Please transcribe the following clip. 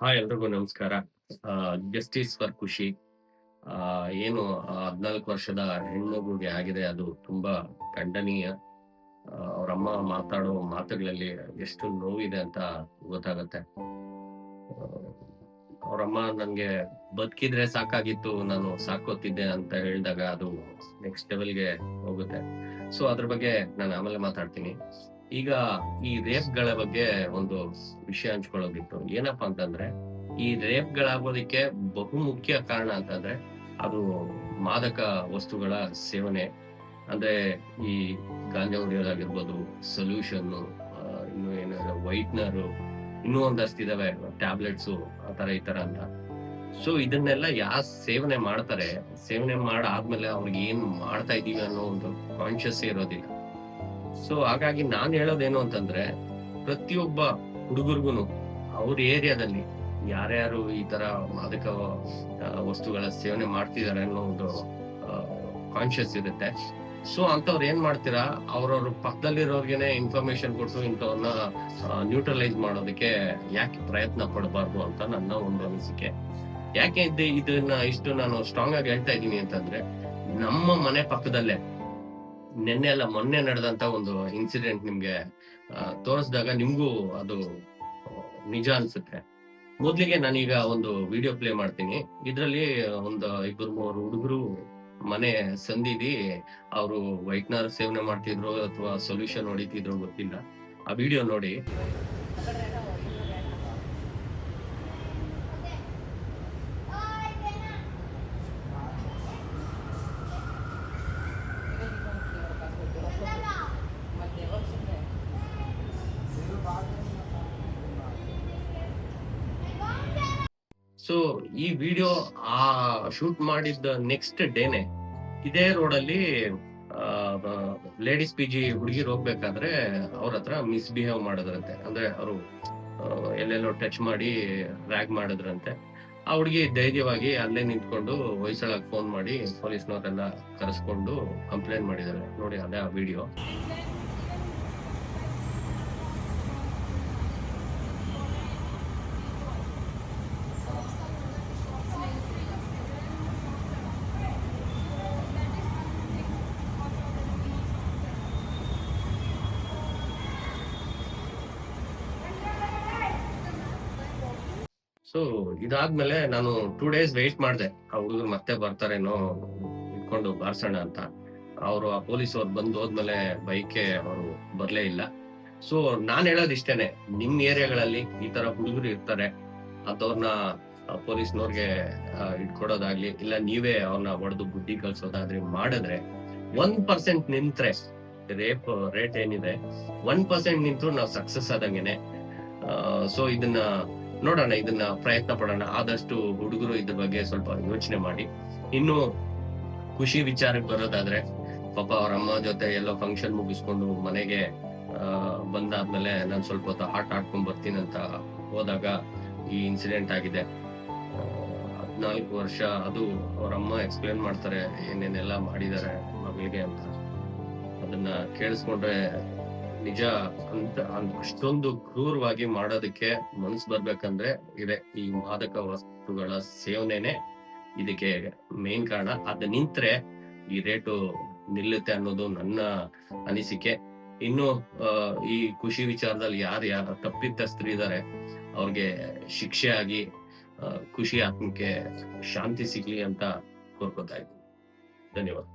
Hi ಎಲ್ರಿಗೂ ನಮಸ್ಕಾರ. Justice for ಖುಷಿ ಏನು ಹದಿನಾಲ್ಕು ವರ್ಷದ ಹೆಣ್ಣುಗುಗೆ ಆಗಿದೆ. ಅದು ತುಂಬಾ ಖಂಡನೀಯ. ಅವರಮ್ಮ ಮಾತಾಡೋ ಮಾತುಗಳಲ್ಲಿ ಎಷ್ಟು ನೋವಿದೆ ಅಂತ ಗೊತ್ತಾಗತ್ತೆ. ಅವರಮ್ಮ ನನ್ಗೆ ಬದುಕಿದ್ರೆ ಸಾಕಾಗಿತ್ತು, ನಾನು ಸಾಕೋತಿದ್ದೆ ಅಂತ ಹೇಳಿದಾಗ ಅದು ನೆಕ್ಸ್ಟ್ ಲೆವೆಲ್ಗೆ ಹೋಗುತ್ತೆ. ಸೊ ಅದ್ರ ಬಗ್ಗೆ ನಾನು ಆಮೇಲೆ ಮಾತಾಡ್ತೀನಿ. ಈಗ ಈ ರೇಪ್ಗಳ ಬಗ್ಗೆ ಒಂದು ವಿಷಯ ಹಂಚ್ಕೊಳ್ಳೋದಿತ್ತು. ಏನಪ್ಪಾ ಅಂತಂದ್ರೆ, ಈ ರೇಪ್ ಬಹುಮುಖ್ಯ ಬಹು ಮುಖ್ಯ ಕಾರಣ ಅಂತಂದ್ರೆ, ಅದು ಮಾದಕ ವಸ್ತುಗಳ ಸೇವನೆ. ಅಂದ್ರೆ ಈ ಗಾಂಜಾ ಹೊಡೆಯೋದಾಗಿರ್ಬೋದು, ಸೊಲ್ಯೂಷನ್ ಇನ್ನು ಏನಾದ್ರು ವೈಟ್ನರ್ ಇನ್ನೂ ಒಂದಷ್ಟು ಇದಾವೆ, ಟ್ಯಾಬ್ಲೆಟ್ಸ್, ಆ ತರ ಈ ತರ ಅಂತ. ಸೊ, ಇದನ್ನೆಲ್ಲ ಯಾ ಸೇವನೆ ಮಾಡ್ತಾರೆ, ಸೇವನೆ ಮಾಡಾದ್ಮೇಲೆ ಅವ್ರಿಗೆ ಏನ್ ಮಾಡ್ತಾ ಇದೀವಿ ಅನ್ನೋ ಒಂದು ಕಾನ್ಶಿಯಸ್ ಇರೋದಿಲ್ಲ. ಸೊ ಹಾಗಾಗಿ ನಾನ್ ಹೇಳೋದೇನು ಅಂತಂದ್ರೆ, ಪ್ರತಿಯೊಬ್ಬ ಹುಡುಗರ್ಗುನು ಅವ್ರ ಏರಿಯಾದಲ್ಲಿ ಯಾರ್ಯಾರು ಈ ತರ ಮಾದಕ ವಸ್ತುಗಳ ಸೇವನೆ ಮಾಡ್ತಿದ್ದಾರೆ ಅನ್ನೋ ಒಂದು ಕಾನ್ಶಿಯಸ್ ಇರುತ್ತೆ. ಸೊ ಅಂತವ್ರು ಏನ್ ಮಾಡ್ತೀರಾ? ಅವ್ರವ್ರ ಪಕ್ಕದಲ್ಲಿರೋರ್ಗೆನೆ ಇನ್ಫಾರ್ಮೇಶನ್ ಕೊಟ್ಟು ಇಂಥವ್ರನ್ನ ನ್ಯೂಟ್ರಲೈಸ್ ಮಾಡೋದಕ್ಕೆ ಯಾಕೆ ಪ್ರಯತ್ನ ಪಡಬಾರ್ದು ಅಂತ ನನ್ನ ಒಂದು ಅನಿಸಿಕೆ. ಯಾಕೆ ಇದು ಇದನ್ನ ಇಷ್ಟು ನಾನು ಸ್ಟ್ರಾಂಗ್ ಆಗಿ ಹೇಳ್ತಾ ಇದ್ದೀನಿ ಅಂತಂದ್ರೆ, ನಮ್ಮ ಮನೆ ಪಕ್ಕದಲ್ಲೇ ನಿನ್ನೆ ಅಲ್ಲ, ಮೊನ್ನೆ ನಡೆದಂತ ಒಂದು ಇನ್ಸಿಡೆಂಟ್ ನಿಮ್ಗೆ ತೋರಿಸಿದಾಗ ನಿಮ್ಗೂ ಅದು ನಿಜ ಅನ್ಸುತ್ತೆ. ಮೊದ್ಲಿಗೆ ನಾನೀಗ ಒಂದು ವಿಡಿಯೋ ಪ್ಲೇ ಮಾಡ್ತೀನಿ. ಇದ್ರಲ್ಲಿ ಒಂದು ಇಬ್ಬರು ಮೂರು ಹುಡುಗರು ಮನೆ ಸಂದಿದಿ. ಅವರು ವೈಟ್ನರ್ ಸೇವನೆ ಮಾಡ್ತಿದ್ರು ಅಥವಾ ಸೊಲ್ಯೂಷನ್ ಹೊಡಿತಿದ್ರು ಗೊತ್ತಿಲ್ಲ. ಆ ವಿಡಿಯೋ ನೋಡಿ. ಸೊ ಈ ವಿಡಿಯೋ ಆ ಶೂಟ್ ಮಾಡಿದ್ದ ನೆಕ್ಸ್ಟ್ ಡೇನೆ ಇದೇ ರೋಡಲ್ಲಿ ಲೇಡೀಸ್ ಪಿ ಜಿ ಹುಡುಗಿರು ಹೋಗ್ಬೇಕಾದ್ರೆ ಅವ್ರ ಹತ್ರ ಮಿಸ್ಬಿಹೇವ್ ಮಾಡಿದ್ರಂತೆ. ಅಂದ್ರೆ ಅವರು ಎಲ್ಲೆಲ್ಲೋ ಟಚ್ ಮಾಡಿ ರ್ಯಾಗ್ ಮಾಡಿದ್ರಂತೆ. ಆ ಹುಡುಗಿ ಧೈರ್ಯವಾಗಿ ಅಲ್ಲೇ ನಿಂತ್ಕೊಂಡು ಹೊಯ್ಸಳಕ್ಕೆ ಫೋನ್ ಮಾಡಿ ಪೊಲೀಸ್ನವರೆಲ್ಲ ಕರೆಸ್ಕೊಂಡು ಕಂಪ್ಲೇಂಟ್ ಮಾಡಿದ್ದಾರೆ ನೋಡಿ ಅದೇ ಆ ವಿಡಿಯೋ ಸೊ ಇದಾದ್ಮೇಲೆ ನಾನು ಟೂ ಡೇಸ್ ವೆಯ್ಟ್ ಮಾಡಿದೆ. ಆ ಹುಡುಗರು ಮತ್ತೆ ಬರ್ತಾರೇನೋ ಇಟ್ಕೊಂಡು ಬಾರ್ಸೋಣ ಅಂತ. ಅವರು ಆ ಪೊಲೀಸ್ ಅವ್ರು ಬಂದು ಹೋದ್ಮೇಲೆ ಬೈಕೆ ಅವರು ಬರ್ಲೇ ಇಲ್ಲ. ಸೊ ನಾನ್ ಹೇಳೋದ್ ಇಷ್ಟೇನೆ. ನಿಮ್ ಏರಿಯಾಗಳಲ್ಲಿ ಈ ತರ ಹುಡುಗರು ಇರ್ತಾರೆ. ಅಂತವ್ರನ್ನ ಪೊಲೀಸ್ನವ್ರಿಗೆ ಇಟ್ಕೊಡೋದಾಗ್ಲಿ, ಇಲ್ಲ ನೀವೇ ಅವ್ರನ್ನ ಹೊಡೆದು ಬುದ್ಧಿ ಕಲ್ಸೋದಾದ್ರೆ ಮಾಡಿದ್ರೆ ಒನ್ ಪರ್ಸೆಂಟ್ ನಿಂತ್ರೆ ರೇಪ್ ರೇಟ್ ಏನಿದೆ ಒನ್ ಪರ್ಸೆಂಟ್ ನಿಂತರೂ ನಾವು ಸಕ್ಸಸ್ ಆದಂಗೆನೆ. ಸೊ ಇದನ್ನ ನೋಡೋಣ, ಇದನ್ನ ಪ್ರಯತ್ನ ಪಡೋಣ. ಆದಷ್ಟು ಹುಡುಗರು ಇದ್ರ ಬಗ್ಗೆ ಸ್ವಲ್ಪ ಯೋಚನೆ ಮಾಡಿ. ಇನ್ನು ಖುಷಿ ವಿಚಾರಕ್ಕೆ ಬರೋದಾದ್ರೆ, ಪಾಪ ಅವ್ರ ಅಮ್ಮ ಜೊತೆ ಎಲ್ಲೋ ಫಂಕ್ಷನ್ ಮುಗಿಸ್ಕೊಂಡು ಮನೆಗೆ ಬಂದಾದ್ಮೇಲೆ ನಾನು ಸ್ವಲ್ಪ ಹೊತ್ತು ಆಟ ಆಡ್ಕೊಂಡ್ ಬರ್ತೀನಿ ಅಂತ ಹೋದಾಗ ಈ ಇನ್ಸಿಡೆಂಟ್ ಆಗಿದೆ. ಹದಿನಾಲ್ಕು ವರ್ಷ ಅದು ಅವ್ರ ಅಮ್ಮ ಎಕ್ಸ್ಪ್ಲೇನ್ ಮಾಡ್ತಾರೆ ಏನೇನೆಲ್ಲ ಮಾಡಿದ್ದಾರೆ ಮಗಳಿಗೆ ಅಂತ. ಅದನ್ನ ಕೇಳಿಸ್ಕೊಂಡ್ರೆ ನಿಜ ಅಂತ ಅಷ್ಟೊಂದು ಕ್ರೂರವಾಗಿ ಮಾಡೋದಕ್ಕೆ ಮನ್ಸ್ ಬರ್ಬೇಕಂದ್ರೆ ಇದೆ ಈ ಮಾದಕ ವಸ್ತುಗಳ ಸೇವನೆನೆ ಇದಕ್ಕೆ ಮೇನ್ ಕಾರಣ. ಅದ ನಿಂತ್ರೆ ಈ ರೇಟು ನಿಲ್ಲುತ್ತೆ ಅನ್ನೋದು ನನ್ನ ಅನಿಸಿಕೆ. ಇನ್ನು ಈ ಖುಷಿ ವಿಚಾರದಲ್ಲಿ ಯಾರು ಯಾರು ತಪ್ಪಿತಸ್ಥರು ಇದ್ದಾರೆ ಅವ್ರಿಗೆ ಶಿಕ್ಷೆ ಆಗಿ ಖುಷಿ ಆತ್ಮಕ್ಕೆ ಶಾಂತಿ ಸಿಗ್ಲಿ ಅಂತ ಕೋರ್ಕೋತಾ ಇದ್ದೀನಿ. ಧನ್ಯವಾದ.